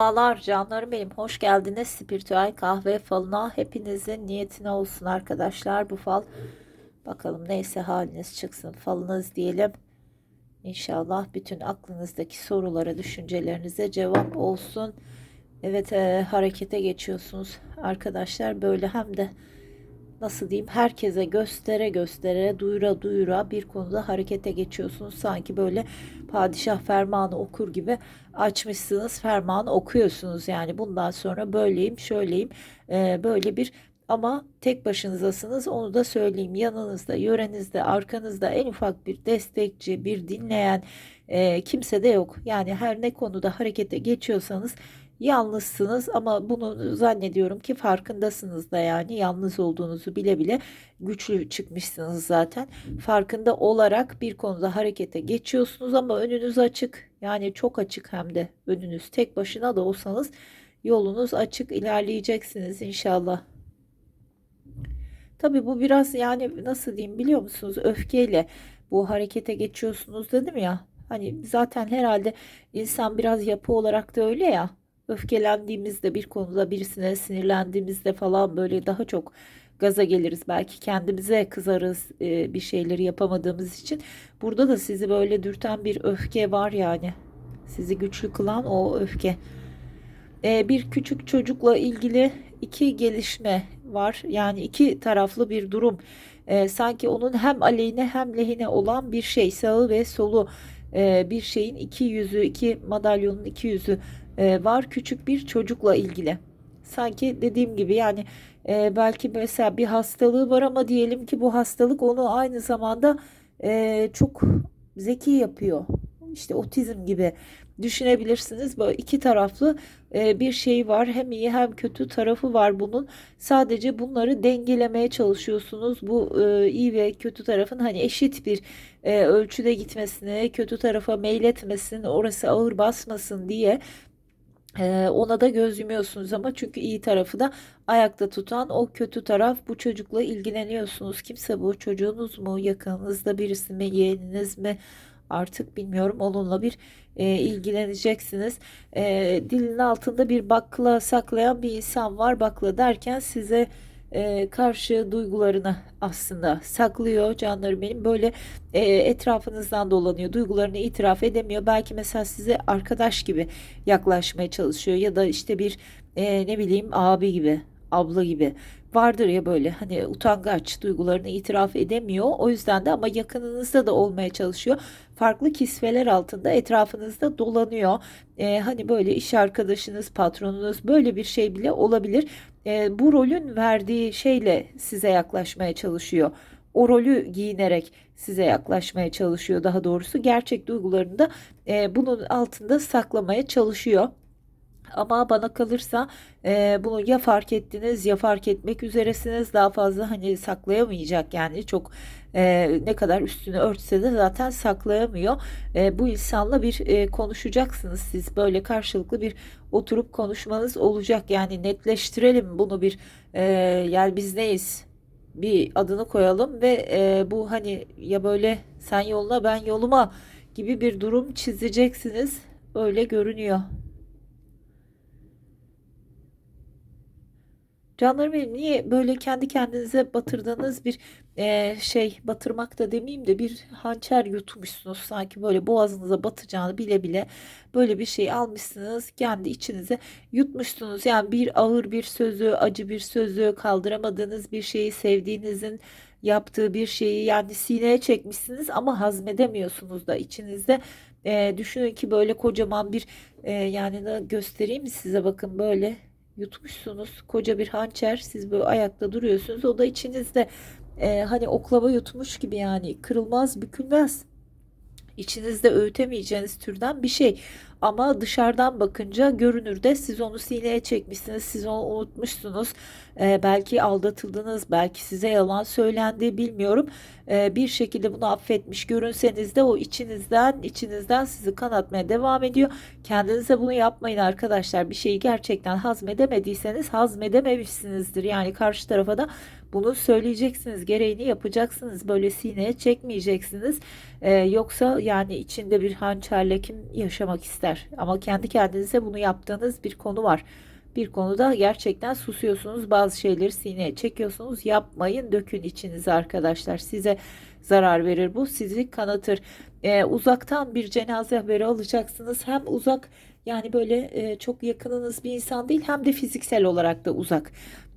Merhabalar canlarım benim. Hoş geldiniz Spiritüel Kahve Falına. Hepinizin niyetine olsun arkadaşlar bu fal. Bakalım neyse haliniz çıksın falınız diyelim. İnşallah bütün aklınızdaki sorulara, düşüncelerinize cevap olsun. Evet e, harekete geçiyorsunuz arkadaşlar. Böyle hem de nasıl diyeyim herkese göstere göstere duyura duyura bir konuda harekete geçiyorsunuz. Sanki böyle padişah fermanı okur gibi açmışsınız fermanı okuyorsunuz. Yani bundan sonra böyleyim şöyleyim Ee, böyle bir ama tek başınızasınız onu da söyleyeyim. Yanınızda, yörenizde, arkanızda en ufak bir destekçi, bir dinleyen e, kimse de yok. Yani her ne konuda harekete geçiyorsanız Yalnızsınız ama bunu zannediyorum ki farkındasınız da yani yalnız olduğunuzu bile bile güçlü çıkmışsınız zaten. Farkında olarak bir konuda harekete geçiyorsunuz ama önünüz açık. Yani çok açık hem de önünüz tek başına da olsanız yolunuz açık ilerleyeceksiniz inşallah. Tabii bu biraz yani nasıl diyeyim biliyor musunuz öfkeyle bu harekete geçiyorsunuz dedim ya. Hani zaten herhalde insan biraz yapı olarak da öyle ya. Öfkelendiğimizde bir konuda birisine sinirlendiğimizde falan böyle daha çok gaza geliriz. Belki kendimize kızarız e, bir şeyleri yapamadığımız için. Burada da sizi böyle dürten bir öfke var yani. Sizi güçlü kılan o öfke. E, bir küçük çocukla ilgili iki gelişme var. Yani iki taraflı bir durum. E, sanki onun hem aleyhine hem lehine olan bir şey. Sağı ve solu e, bir şeyin iki yüzü, iki madalyonun iki yüzü e, var küçük bir çocukla ilgili. Sanki dediğim gibi yani e, belki mesela bir hastalığı var ama diyelim ki bu hastalık onu aynı zamanda e, çok zeki yapıyor. İşte otizm gibi düşünebilirsiniz. Böyle iki taraflı e, bir şey var. Hem iyi hem kötü tarafı var bunun. Sadece bunları dengelemeye çalışıyorsunuz. Bu e, iyi ve kötü tarafın hani eşit bir e, ölçüde gitmesini, kötü tarafa meyletmesin, orası ağır basmasın diye ona da göz yumuyorsunuz ama çünkü iyi tarafı da ayakta tutan o kötü taraf bu çocukla ilgileniyorsunuz. Kimse bu çocuğunuz mu, yakınınızda birisi mi, yeğeniniz mi artık bilmiyorum onunla bir e, ilgileneceksiniz. E, dilin altında bir bakla saklayan bir insan var. Bakla derken size e, karşı duygularını aslında saklıyor canlarım benim böyle e, etrafınızdan dolanıyor duygularını itiraf edemiyor belki mesela size arkadaş gibi yaklaşmaya çalışıyor ya da işte bir e, ne bileyim abi gibi abla gibi vardır ya böyle hani utangaç duygularını itiraf edemiyor o yüzden de ama yakınınızda da olmaya çalışıyor farklı kisveler altında etrafınızda dolanıyor E, hani böyle iş arkadaşınız patronunuz böyle bir şey bile olabilir e, bu rolün verdiği şeyle size yaklaşmaya çalışıyor. O rolü giyinerek size yaklaşmaya çalışıyor daha doğrusu. Gerçek duygularını da e, bunun altında saklamaya çalışıyor. Ama bana kalırsa e, bunu ya fark ettiniz ya fark etmek üzeresiniz. Daha fazla hani saklayamayacak yani. Çok e, ne kadar üstünü örtse de zaten saklayamıyor. E, bu insanla bir e, konuşacaksınız siz. Böyle karşılıklı bir oturup konuşmanız olacak. Yani netleştirelim bunu bir e, yani biz neyiz? Bir adını koyalım ve e, bu hani ya böyle sen yoluna ben yoluma gibi bir durum çizeceksiniz. Öyle görünüyor. Canlarım benim niye böyle kendi kendinize batırdığınız bir eee, şey batırmak da demeyeyim de bir hançer yutmuşsunuz. Sanki böyle boğazınıza batacağını bile bile böyle bir şey almışsınız kendi içinize yutmuşsunuz. Yani bir ağır bir sözü acı bir sözü kaldıramadığınız bir şeyi sevdiğinizin yaptığı bir şeyi yani sineye çekmişsiniz ama hazmedemiyorsunuz da içinizde. Eee, düşünün ki böyle kocaman bir eee, yani göstereyim mi size? Bakın böyle yutmuşsunuz. Koca bir hançer siz böyle ayakta duruyorsunuz. O da içinizde e, hani oklava yutmuş gibi yani kırılmaz bükülmez içinizde öğütemeyeceğiniz türden bir şey. Ama dışarıdan bakınca görünürde siz onu sineye çekmişsiniz, siz onu unutmuşsunuz. Ee, belki aldatıldınız, belki size yalan söylendi bilmiyorum. Ee, bir şekilde bunu affetmiş görünseniz de o içinizden, içinizden sizi kanatmaya devam ediyor. Kendinize bunu yapmayın arkadaşlar. Bir şeyi gerçekten hazmedemediyseniz hazmedememişsinizdir. Yani karşı tarafa da Bunu söyleyeceksiniz, gereğini yapacaksınız. Böyle sineye çekmeyeceksiniz. Ee, yoksa yani içinde bir hançerle kim yaşamak ister? Ama kendi kendinize bunu yaptığınız bir konu var. Bir konuda gerçekten susuyorsunuz. Bazı şeyleri sineye çekiyorsunuz. Yapmayın, dökün içinize arkadaşlar. Size zarar verir bu. Sizi kanatır. Ee, uzaktan bir cenaze haberi alacaksınız. Hem uzak yani böyle e, çok yakınınız bir insan değil hem de fiziksel olarak da uzak.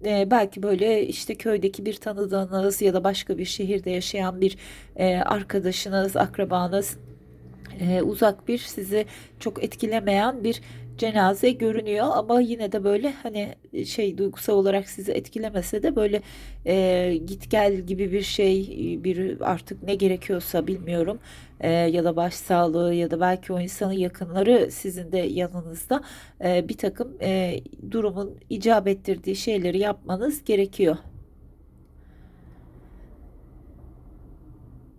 E, belki böyle işte köydeki bir tanıdığınız ya da başka bir şehirde yaşayan bir e, arkadaşınız, akrabanız e, uzak bir sizi çok etkilemeyen bir cenaze görünüyor. Ama yine de böyle hani şey duygusal olarak sizi etkilemese de böyle e, git gel gibi bir şey bir artık ne gerekiyorsa bilmiyorum e, ya da başsağlığı ya da belki o insanın yakınları sizin de yanınızda e, bir takım e, durumun icap ettirdiği şeyleri yapmanız gerekiyor.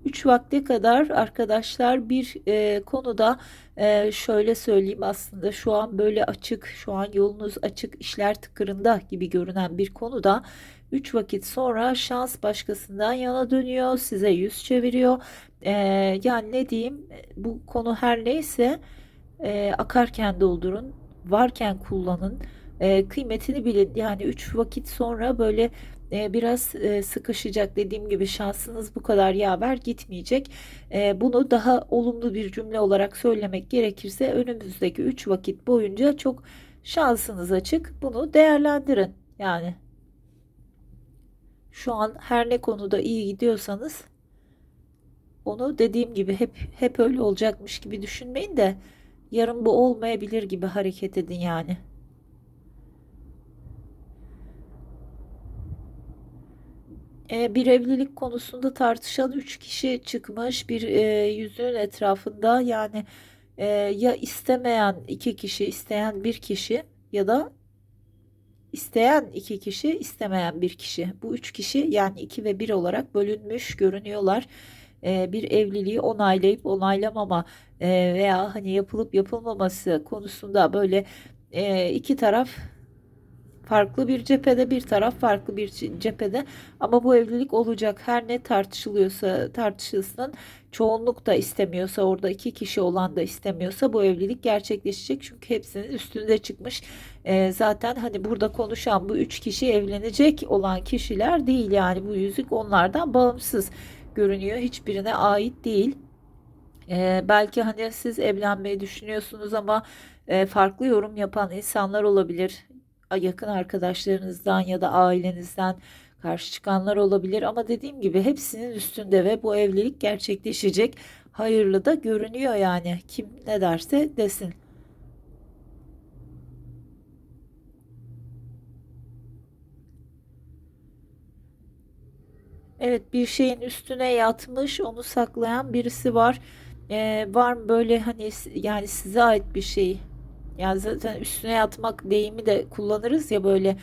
3 vakte kadar arkadaşlar bir e, konuda e, şöyle söyleyeyim aslında şu an böyle açık şu an yolunuz açık işler tıkırında gibi görünen bir konuda 3 vakit sonra şans başkasından yana dönüyor size yüz çeviriyor e, yani ne diyeyim bu konu her neyse e, akarken doldurun varken kullanın e, kıymetini bilin yani 3 vakit sonra böyle e, biraz e, sıkışacak dediğim gibi şansınız bu kadar yaver gitmeyecek. E, bunu daha olumlu bir cümle olarak söylemek gerekirse önümüzdeki 3 vakit boyunca çok şansınız açık. Bunu değerlendirin. Yani şu an her ne konuda iyi gidiyorsanız onu dediğim gibi hep hep öyle olacakmış gibi düşünmeyin de yarın bu olmayabilir gibi hareket edin yani. E, bir evlilik konusunda tartışan üç kişi çıkmış bir e, yüzüğün etrafında yani e, ya istemeyen iki kişi isteyen bir kişi ya da isteyen iki kişi istemeyen bir kişi. Bu üç kişi yani iki ve bir olarak bölünmüş görünüyorlar. E, bir evliliği onaylayıp onaylamama e, veya hani yapılıp yapılmaması konusunda böyle e, iki taraf farklı bir cephede bir taraf farklı bir cephede. Ama bu evlilik olacak. Her ne tartışılıyorsa tartışılsın çoğunluk da istemiyorsa orada iki kişi olan da istemiyorsa bu evlilik gerçekleşecek. Çünkü hepsinin üstünde çıkmış. E, zaten hani burada konuşan bu üç kişi evlenecek olan kişiler değil. Yani bu yüzük onlardan bağımsız görünüyor. Hiçbirine ait değil. Ee, belki hani siz evlenmeyi düşünüyorsunuz ama e, farklı yorum yapan insanlar olabilir yakın arkadaşlarınızdan ya da ailenizden karşı çıkanlar olabilir ama dediğim gibi hepsinin üstünde ve bu evlilik gerçekleşecek. Hayırlı da görünüyor yani. Kim ne derse desin. Evet bir şeyin üstüne yatmış onu saklayan birisi var. Ee, var mı böyle hani yani size ait bir şey yani zaten üstüne yatmak deyimi de kullanırız ya böyle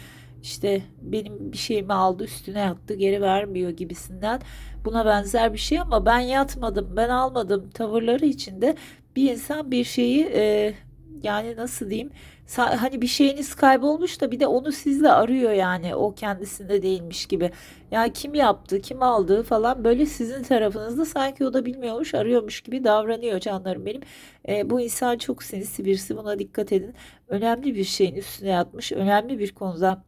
işte benim bir şeyimi aldı üstüne yattı geri vermiyor gibisinden. Buna benzer bir şey ama ben yatmadım ben almadım tavırları içinde bir insan bir şeyi e, yani nasıl diyeyim hani bir şeyiniz kaybolmuş da bir de onu sizle arıyor yani o kendisinde değilmiş gibi. Yani kim yaptı, kim aldı falan böyle sizin tarafınızda sanki o da bilmiyormuş, arıyormuş gibi davranıyor canlarım benim. E, bu insan çok sinsi birisi buna dikkat edin. Önemli bir şeyin üstüne yatmış, önemli bir konuda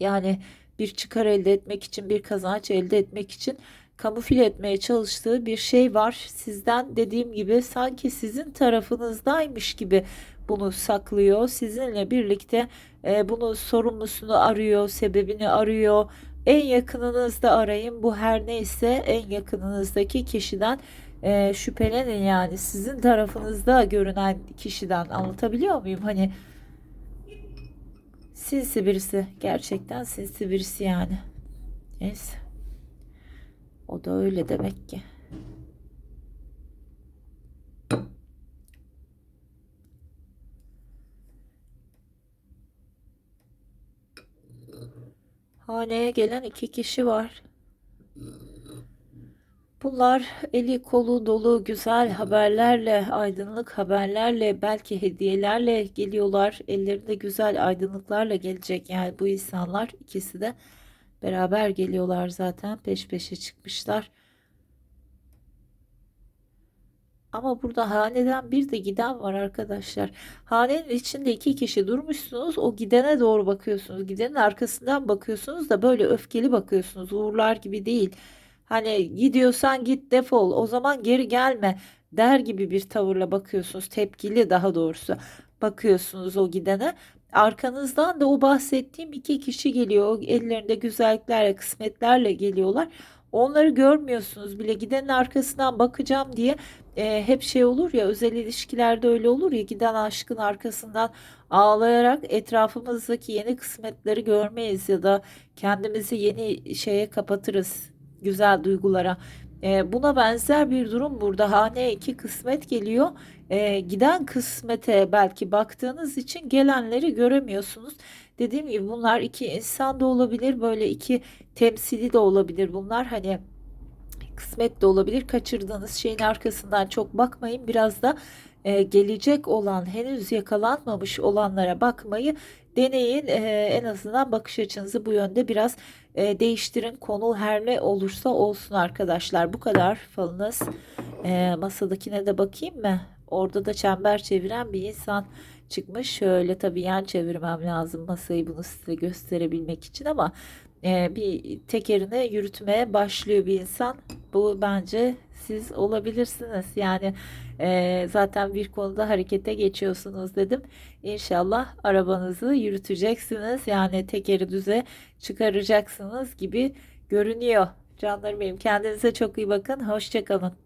yani bir çıkar elde etmek için, bir kazanç elde etmek için kamufle etmeye çalıştığı bir şey var. Sizden dediğim gibi sanki sizin tarafınızdaymış gibi bunu saklıyor. Sizinle birlikte e, bunu sorumlusunu arıyor, sebebini arıyor. En yakınınızda arayın. Bu her neyse en yakınınızdaki kişiden e, şüphelenin yani sizin tarafınızda görünen kişiden anlatabiliyor muyum? Hani sinsi birisi gerçekten sinsi birisi yani. Neyse. O da öyle demek ki. Haneye gelen iki kişi var. Bunlar eli kolu dolu güzel haberlerle, aydınlık haberlerle, belki hediyelerle geliyorlar. Ellerinde güzel aydınlıklarla gelecek yani bu insanlar ikisi de Beraber geliyorlar zaten. Peş peşe çıkmışlar. Ama burada haneden bir de giden var arkadaşlar. Hanenin içinde iki kişi durmuşsunuz. O gidene doğru bakıyorsunuz. Gidenin arkasından bakıyorsunuz da böyle öfkeli bakıyorsunuz. Uğurlar gibi değil. Hani gidiyorsan git defol. O zaman geri gelme der gibi bir tavırla bakıyorsunuz. Tepkili daha doğrusu bakıyorsunuz o gidene. Arkanızdan da o bahsettiğim iki kişi geliyor. Ellerinde güzelliklerle, kısmetlerle geliyorlar. Onları görmüyorsunuz bile. Gidenin arkasından bakacağım diye e, hep şey olur ya özel ilişkilerde öyle olur ya giden aşkın arkasından ağlayarak etrafımızdaki yeni kısmetleri görmeyiz ya da kendimizi yeni şeye kapatırız güzel duygulara. E, buna benzer bir durum burada. Hane iki kısmet geliyor. E, giden kısmete belki baktığınız için gelenleri göremiyorsunuz. Dediğim gibi bunlar iki insan da olabilir, böyle iki temsili de olabilir bunlar. Hani kısmet de olabilir. Kaçırdığınız şeyin arkasından çok bakmayın. Biraz da e, gelecek olan, henüz yakalanmamış olanlara bakmayı deneyin. E, en azından bakış açınızı bu yönde biraz e, değiştirin. Konu her ne olursa olsun arkadaşlar. Bu kadar falınız. E, masadakine de bakayım mı? Orada da çember çeviren bir insan çıkmış. Şöyle tabii yan çevirmem lazım masayı bunu size gösterebilmek için ama e, bir tekerini yürütmeye başlıyor bir insan. Bu bence siz olabilirsiniz. Yani e, zaten bir konuda harekete geçiyorsunuz dedim. İnşallah arabanızı yürüteceksiniz. Yani tekeri düze çıkaracaksınız gibi görünüyor. Canlarım benim kendinize çok iyi bakın. Hoşça kalın.